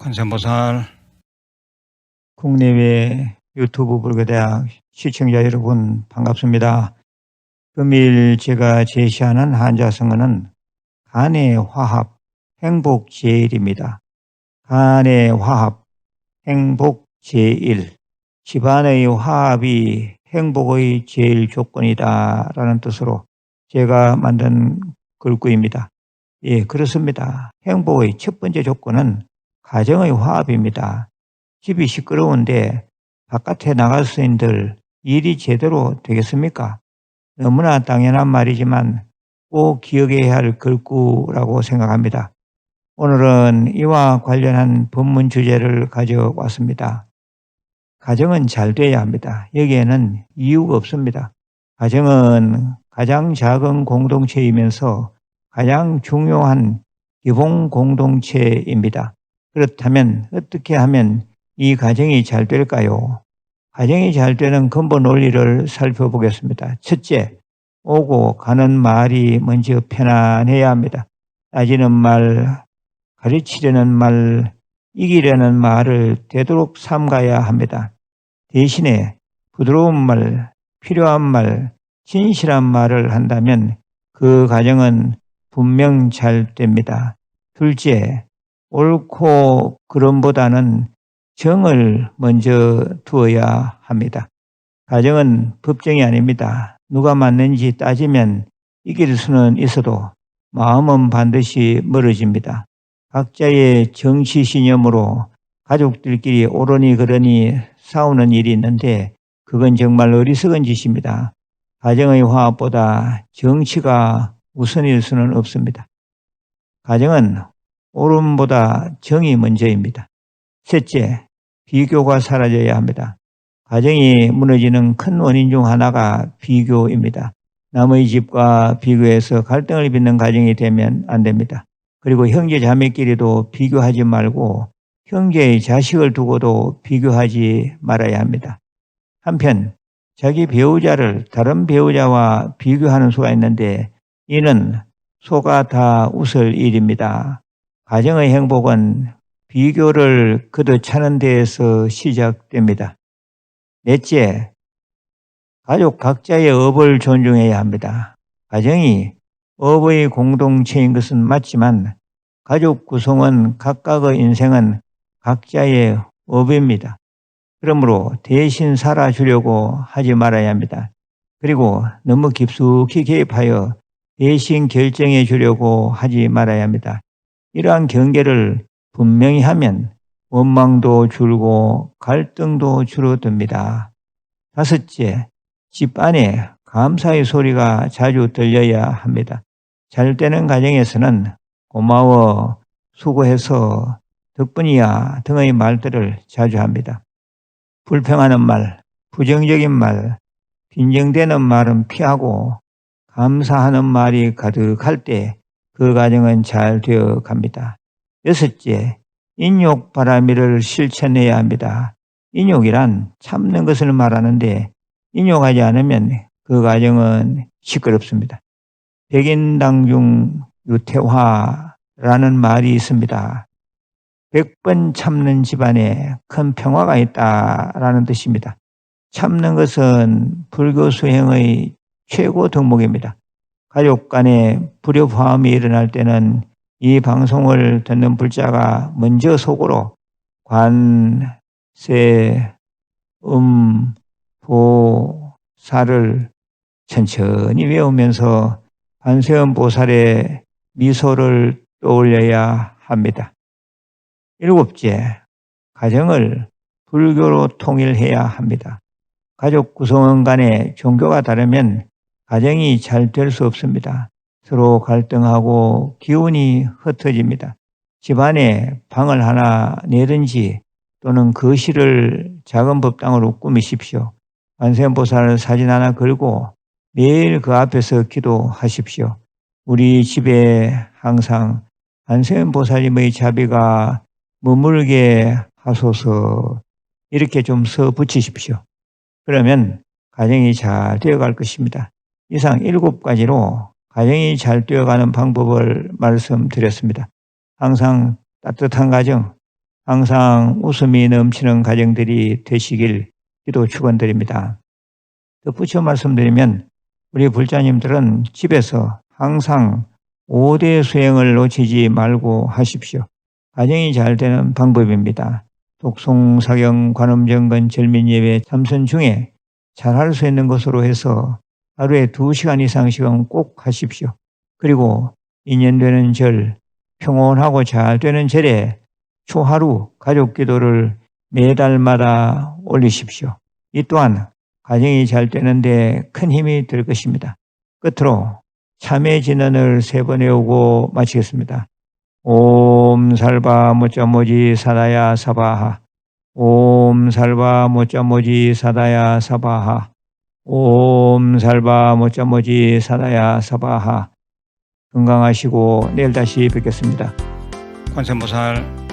관세음보살 국내외 유튜브 불교대학 시청자 여러분 반갑습니다. 금일 제가 제시하는 한자성어는 간의 화합, 행복 제일입니다. 간의 화합, 행복 제일. 집안의 화합이 행복의 제일 조건이다 라는 뜻으로 제가 만든 글귀입니다. 예, 그렇습니다. 행복의 첫 번째 조건은 가정의 화합입니다. 집이 시끄러운데 바깥에 나갈 수인들 일이 제대로 되겠습니까? 너무나 당연한 말이지만 꼭 기억해야 할 글구라고 생각합니다. 오늘은 이와 관련한 본문 주제를 가져왔습니다. 가정은 잘 돼야 합니다. 여기에는 이유가 없습니다. 가정은 가장 작은 공동체이면서 가장 중요한 기본 공동체입니다. 그렇다면 어떻게 하면 이 가정이 잘 될까요? 가정이 잘 되는 근본 원리를 살펴보겠습니다. 첫째, 오고 가는 말이 먼저 편안해야 합니다. 따지는 말, 가르치려는 말, 이기려는 말을 되도록 삼가야 합니다. 대신에 부드러운 말, 필요한 말, 진실한 말을 한다면 그 가정은 분명 잘 됩니다. 둘째, 옳고 그름보다는 정을 먼저 두어야 합니다. 가정은 법정이 아닙니다. 누가 맞는지 따지면 이길 수는 있어도 마음은 반드시 멀어집니다. 각자의 정치 신념으로 가족들끼리 오르니 그러니 싸우는 일이 있는데 그건 정말 어리석은 짓입니다. 가정의 화합보다 정치가 우선일 수는 없습니다. 가정은 옳음보다 정이 먼저입니다. 셋째, 비교가 사라져야 합니다. 가정이 무너지는 큰 원인 중 하나가 비교입니다. 남의 집과 비교해서 갈등을 빚는 가정이 되면 안 됩니다. 그리고 형제 자매끼리도 비교하지 말고 형제의 자식을 두고도 비교하지 말아야 합니다. 한편 자기 배우자를 다른 배우자와 비교하는 수가 있는데 이는 소가 다 웃을 일입니다. 가정의 행복은 비교를 걷어차는 데에서 시작됩니다. 넷째, 가족 각자의 업을 존중해야 합니다. 가정이 업의 공동체인 것은 맞지만 가족 구성원 각각의 인생은 각자의 업입니다. 그러므로 대신 살아주려고 하지 말아야 합니다. 그리고 너무 깊숙이 개입하여 대신 결정해 주려고 하지 말아야 합니다. 이러한 경계를 분명히 하면 원망도 줄고 갈등도 줄어듭니다. 다섯째, 집 안에 감사의 소리가 자주 들려야 합니다. 잘 되는 가정에서는 고마워, 수고해서 덕분이야 등의 말들을 자주 합니다. 불평하는 말, 부정적인 말, 빈정되는 말은 피하고 감사하는 말이 가득할 때 그 가정은 잘 되어 갑니다. 여섯째, 인욕 바라미를 실천해야 합니다. 인욕이란 참는 것을 말하는데 인욕하지 않으면 그 가정은 시끄럽습니다. 백인당 중 유태화라는 말이 있습니다. 백번 참는 집안에 큰 평화가 있다라는 뜻입니다. 참는 것은 불교 수행의 최고 덕목입니다. 가족 간에 불협화음이 일어날 때는 이 방송을 듣는 불자가 먼저 속으로 관, 세, 음, 보, 사를 천천히 외우면서 관세음 보살의 미소를 떠올려야 합니다. 일곱째, 가정을 불교로 통일해야 합니다. 가족 구성원 간의 종교가 다르면 가정이 잘 될 수 없습니다. 서로 갈등하고 기운이 흩어집니다. 집안에 방을 하나 내든지 또는 거실을 작은 법당으로 꾸미십시오. 관세음보살 사진 하나 걸고 매일 그 앞에서 기도하십시오. 우리 집에 항상 관세음보살님의 자비가 머물게 하소서 이렇게 좀 서 붙이십시오. 그러면 가정이 잘 되어갈 것입니다. 이상 일곱 가지로 가정이 잘 되어가는 방법을 말씀드렸습니다. 항상 따뜻한 가정, 항상 웃음이 넘치는 가정들이 되시길 기도 축원드립니다. 덧붙여 말씀드리면 우리 불자님들은 집에서 항상 5대 수행을 놓치지 말고 하십시오. 가정이 잘 되는 방법입니다. 독송, 사경, 관음정건, 절민예배, 참선 중에 잘할 수 있는 것으로 해서 하루에 2시간 이상씩은 꼭 하십시오. 그리고 인연되는 절, 평온하고 잘 되는 절에 초하루 가족 기도를 매달마다 올리십시오. 이 또한 가정이 잘 되는데 큰 힘이 될 것입니다. 끝으로 참회 진언을 세 번 외우고 마치겠습니다. 옴 살바 모짜모지 사다야 사바하 옴 살바 모짜모지 사다야 사바하 옴 살바 모짜모지 사다야 사바하 건강하시고 내일 다시 뵙겠습니다. 관세모살